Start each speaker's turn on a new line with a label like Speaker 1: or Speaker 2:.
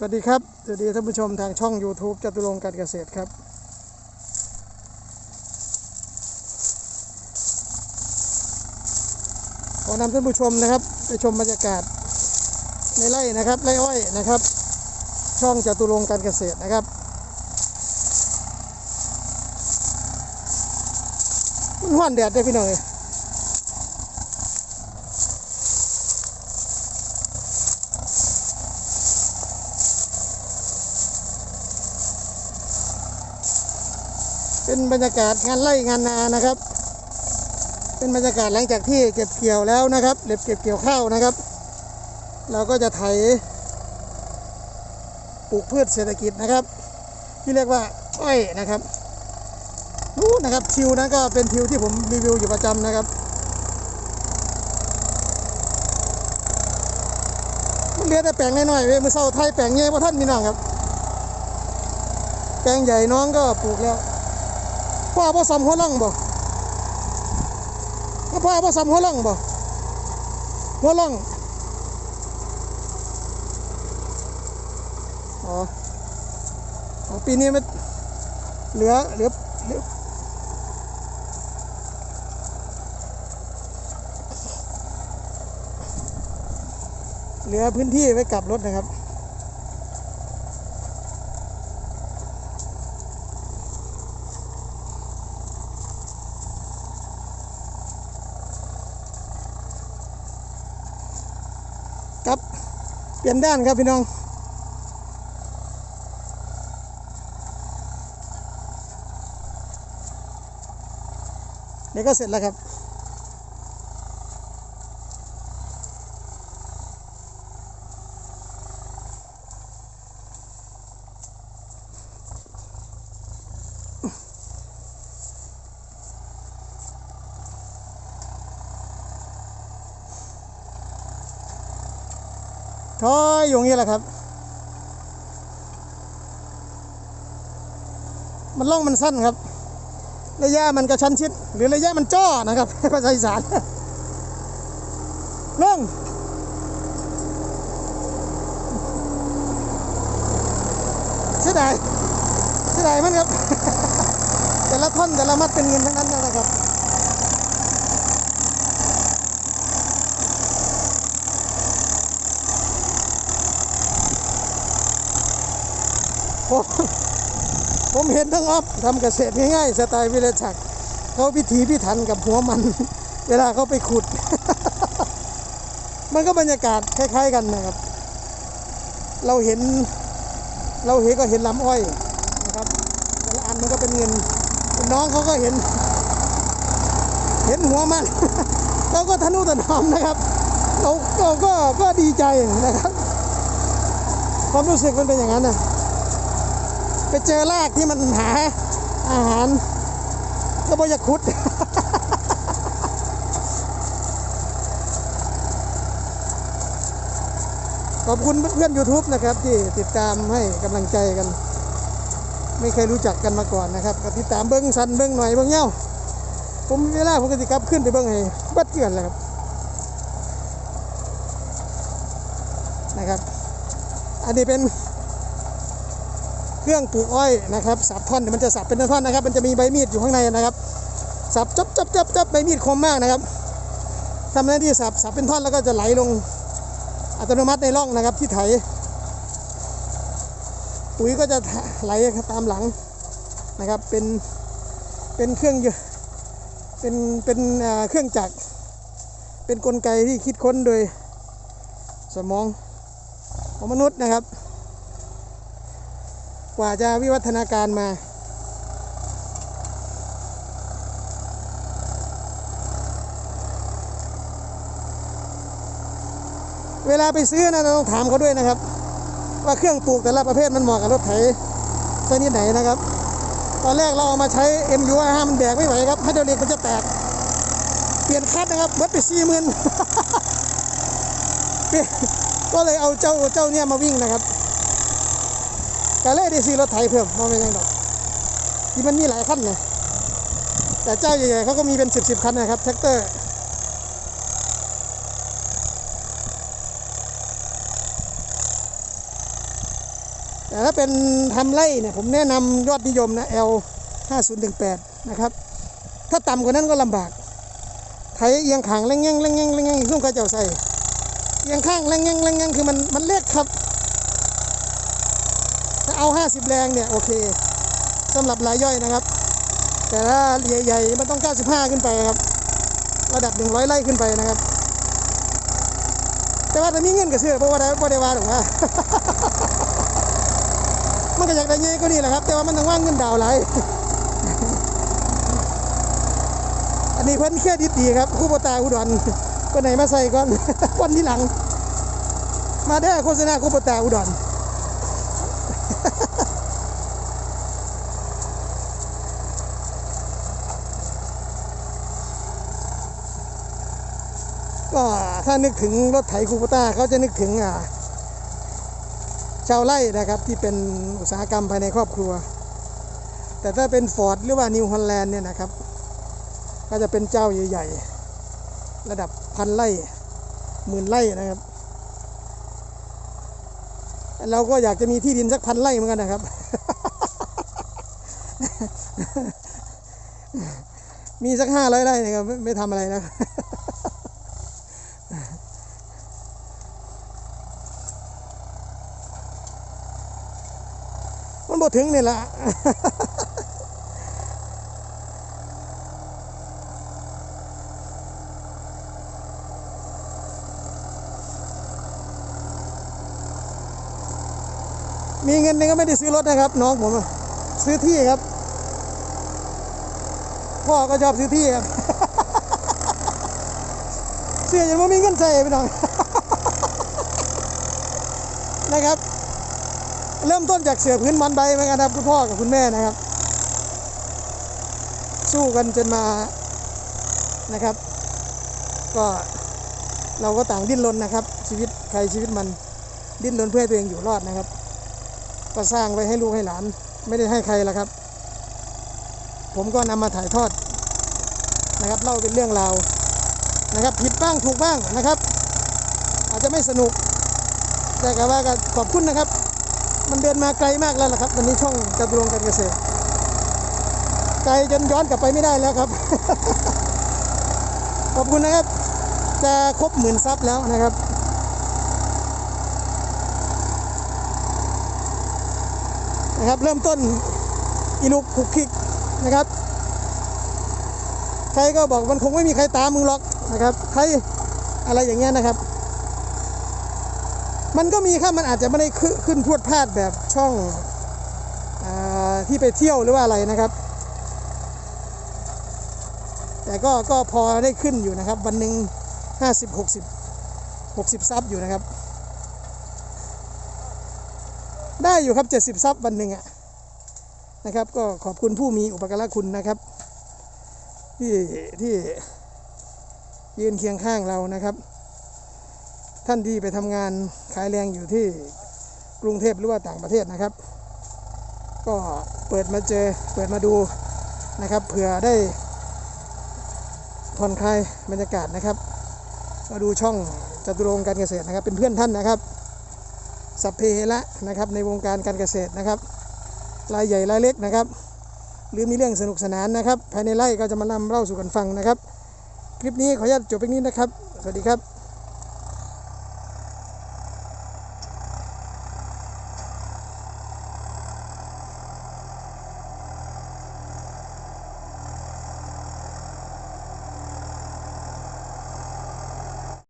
Speaker 1: สวัสดีครับ สวัสดีท่านผู้ชมทางช่อง YouTube จตุรงการเกษตรครับ ขอนำท่านผู้ชมนะครับ ไปชมบรรยากาศในไร่นะครับไร่อ้อยนะครับ ช่องจตุรงการเกษตรนะครับมันห้อนแดดได้พี่น้องเอ้ย เป็นบรรยากาศงานไร่งานนานะครับ เป็นบรรยากาศหลังจากที่เก็บเกี่ยวแล้วนะครับเก็บเก็บเกี่ยวข้าวนะครับ เราก็จะไถปลูกพืชเศรษฐกิจนะครับ ที่เรียกว่าอ้อยนะครับนู้นนะครับทิวนั้นก็เป็นทิวที่ผมรีวิวอยู่ประจำนะครับมันเหลือแต่แปลงน้อยๆเว้ยมือเศร้าไทยแปลงเงี้ยว่าท่านมีน้องครับ แปลงใหญ่น้องก็ปลูกแล้ว พ่อพ่อซ้ำหัวล่องบ่พ่อพ่อซ้ำหัวล่องบ่หัวล่องอ๋อปีนี้มันเหลือเหลือเหลือเหลือพื้นที่ไว้กลับรถนะครับ เปลี่ยนด้านครับพี่น้องเดี๋ยวก็เสร็จแล้วครับ ถอยอยู่อย่างนี้แหละครับ มันล่องมันสั้นครับ ระยะมันกระชั้นชิด หรือระยะมันจ้อนะครับภาษาอีสานล่องเสียดายเสียดายมันครับ แต่ละท่อนแต่ละมัดเป็นเงินทั้งนั้นนะครับ ผมผมเห็นทั้งออฟทำเกษตรง่ายๆสไตล์วิเลชักเขาพิถีพิถันกับหัวมัน เวลาเขาไปขุด มันก็บรรยากาศคล้าย ๆ กันนะครับ เราเห็น เราเห็นก็เห็นลำอ้อยนะครับแต่ละอันมันก็เป็นเงินน้องเขาก็เห็น เห็นหัวมันเราก็ทะนุถนอมนะครับเราเราก็ก็ดีใจนะครับ ความรู้สึกมันเป็นอย่างนั้นนะ ไปเจอรากที่มันหาอาหารก็บอยากขุด ขอบคุณเพื่อน YouTube นะครับ ที่ติดตามให้กำลังใจกัน ไม่เคยรู้จักกันมาก่อนนะครับก็ติดตามเบิ้งสันเบิ้งหน่อยเบิ้งเง่าผมเวลาผมก็ติกลับขึ้นไปเบิ้งให้บัดเกือนแหละครับนะครับ อันนี้เป็น เครื่องปลูกอ้อยนะครับสับท่อนเดี๋ยวมันจะสับเป็นท่อนๆนะครับ มันจะมีใบมีดอยู่ข้างในนะครับ สับจับจับจับจับใบมีดคมมากนะครับทำหน้าที่สับสับเป็นท่อนแล้วก็จะไหลลงอัตโนมัติในร่องนะครับที่ไถปุ๋ยก็จะไหลตามหลังนะครับเป็นเป็นเครื่องยเป็นเป็นเอ่อเครื่องจักร เป็นกลไกที่คิดค้นโดยสมองของมนุษย์นะครับ กว่าจะวิวัฒนาการมา เวลาไปซื้อนะเราต้องถามเขาด้วยนะครับ ว่าเครื่องปลูกแต่ละประเภทมันเหมาะกับรถไถชนิดไหนนะครับ ตอนแรกเราเอามาใช้ MU5 มันแบกไม่ไหวครับไฮดรอลิกมันจะแตก เปลี่ยนคัดนะครับเบิดไปสี่หมื่นก็เลยเอาเจ้าเจ้าเนี่ยมาวิ่งนะครับ แต่เลยได้ซื้อรถไถเพิ่มมาเป็นยังดอกที่มันมีหลายคันนะแต่เจ้าใหญ่ๆเขาก็มีเป็นสิบสิบคันนะครับแท็กเตอร์แต่ถ้าเป็นทำไร่เนี่ยผมแนะนำยอดนิยมนะ L 5018นะครับ ถ้าต่ำกว่านั้นก็ลำบาก ไถเอียงขางแรงแง่งแรงแง่งแรงแง่งซุ่มเขาเจ้าใส่เอียงข้างแรงแง่งแรงแง่งคือมันมันเล็กครับ เอา 50 แรงเนี่ยโอเคสำหรับรายย่อยนะครับ แต่ถ้าใหญ่ๆมันต้อง 95 ขึ้นไปครับ ระดับ 100 ไร่ขึ้นไปนะครับ แต่ว่าถ้ามีเงินก็ซื้อเพราะว่าได้บ่ได้ว่าหรอกว่ามันก็อยากได้เงี้ยก็นี่แหละครับ แต่ว่ามันต้องว่างเงินดาวน์หลายอันนี้เพิ่นเครดิดีครับคู่ปตาอุดรคนไหนมาใส่ก่อนวันที่หลัง มาได้โฆษณาคู่ปตาอุดร ก็ ถ้านึกถึงรถไถคูปต้าเขาจะนึกถึงอ่าชาวไร่นะครับที่เป็นอุตสาหกรรมภายในครอบครัว แต่ถ้าเป็นฟอร์ดหรือว่านิวฮอลแลนด์เนี่ยนะครับ ก็จะเป็นเจ้าใหญ่ ๆ ระดับพันไร่หมื่นไร่นะครับ เราก็อยากจะมีที่ดินสักพันไร่เหมือนกันนะครับ มีสักห้าร้อยไร่นะครับไม่ไม่ทำอะไรนะ มันบ่ ถึงนี่แหละมีเงินนี่ก็ไม่ได้ซื้อรถนะครับ น้องผมซื้อที่ครับ พ่อก็ชอบซื้อที่ครับเสื้อยังไม่มีเงินใส่พี่น้องนะครับ เริ่มต้นจากเสือพื้นมันใบเหมือนกันครับคุณพ่อกับคุณแม่นะครับ สู้กันจนมานะครับ ก็เราก็ต่างดิ้นรนนะครับ ชีวิตใครชีวิตมันดิ้นรนเพื่อให้ตัวเองอยู่รอดนะครับ ก็สร้างไว้ให้ลูกให้หลาน ไม่ได้ให้ใครละครับ ผมก็นำมาถ่ายทอดนะครับเล่าเป็นเรื่องราวนะครับ ผิดบ้างถูกบ้างนะครับ อาจจะไม่สนุกแต่ก็ว่าก็ขอบคุณนะครับ มันเดินมาไกลมากแล้วล่ะครับวันนี้ช่องจตุรงการเกษตรไกลจนย้อนกลับไปไม่ได้แล้วครับ ขอบคุณนะครับ จะครบหมื่นซับแล้วนะครับนะครับเริ่มต้นอีลุกคุกคิกนะครับ ใครก็บอกมันคงไม่มีใครตามมึงหรอกนะครับ ใครอะไรอย่างเงี้ยนะครับ มันก็มีครับมันอาจจะไม่ได้ขึ้นพวดพลาดแบบช่องอที่ไปเที่ยวหรือว่าอะไรนะครับ แต่ก็ก็พอได้ขึ้นอยู่นะครับ วันหนึ่งห้าสิบหกสิบหกสิบซับอยู่นะครับ ได้อยู่ครับเจ็ดสิบซับวันหนึ่งอะนะครับ ก็ขอบคุณผู้มีอุปการะคุณนะครับ ที่ที่ยืนเคียงข้างเรานะครับ ท่านที่ไปทำงานขายแรงอยู่ที่กรุงเทพหรือว่าต่างประเทศนะครับ ก็เปิดมาเจอเปิดมาดูนะครับเผื่อได้ผ่อนคลายบรรยากาศนะครับ มาดูช่องจตุรงการเกษตรนะครับ เป็นเพื่อนท่านนะครับสัพเพเหระนะครับในวงการการเกษตรนะครับรายใหญ่รายเล็กนะครับ หรือมีเรื่องสนุกสนานนะครับ ภายในไร่ก็จะมานำเล่าสู่กันฟังนะครับ คลิปนี้ขออนุญาตจบเพียงนี้นะครับ สวัสดีครับ